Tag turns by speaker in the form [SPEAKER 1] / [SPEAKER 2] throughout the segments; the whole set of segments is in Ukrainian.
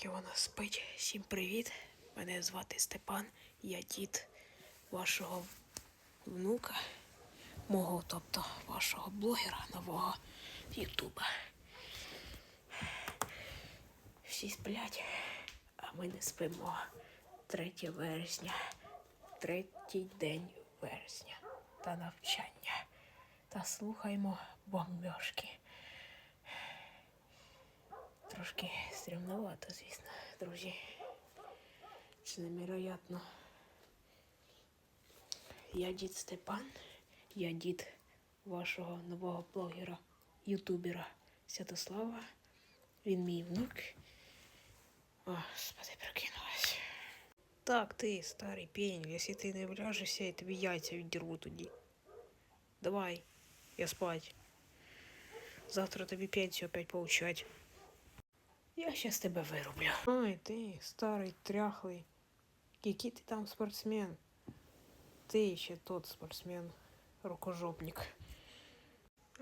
[SPEAKER 1] поки вона спить. Всім привіт! Мене звати Степан, я дід вашого внука, мого, тобто вашого блогера нового Ютуба. Всі сплять, а ми не спимо. 3 вересня, третій день вересня та навчання. Та слухаймо бомбьошки. Трошки стрімновато, звісно, друзі. Це невероятно. Я дід Степан, я дід вашого нового блогера, ютубера Святослава. Він мій внук. О, Господи, прокинулась. Так, ти, старий пень, якщо ти не вляжешся, я тобі яйця віддірву тоді. Давай, я спать. Завтра тобі пенсію опять получать. Я щас тебе вирублю. Ой, ти, старий тряхлий. Який ти там спортсмен? Ти ще тот спортсмен, рукожопник.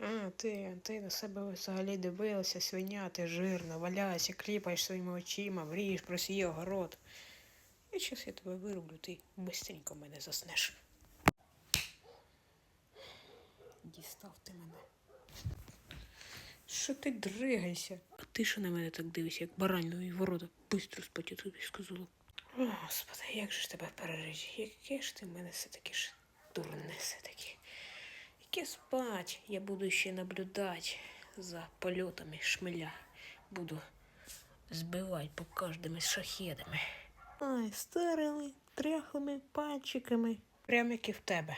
[SPEAKER 1] А, ти, ти на себе взагалі дивилася, свиня, ти жирна, валяйся, кліпаєш своїми очима, мрієш про свій огород. І щас я тебе вирублю, ти бистренько мене заснеш. Дістав ти мене. Що ти дригаєшся? Ти що на мене так дивишся, як барань ворота? Бистро спать, тобі сказала. О, Господи, як же ж тебе перережі? Яке ж ти в мене все-таки ж дурне все-таки. Яке спать? Я буду ще наблюдати за польотами шмеля. Буду збивати по кожними шахедами. Ай, старими, тряхлими пальчиками. Прямо як і в тебе.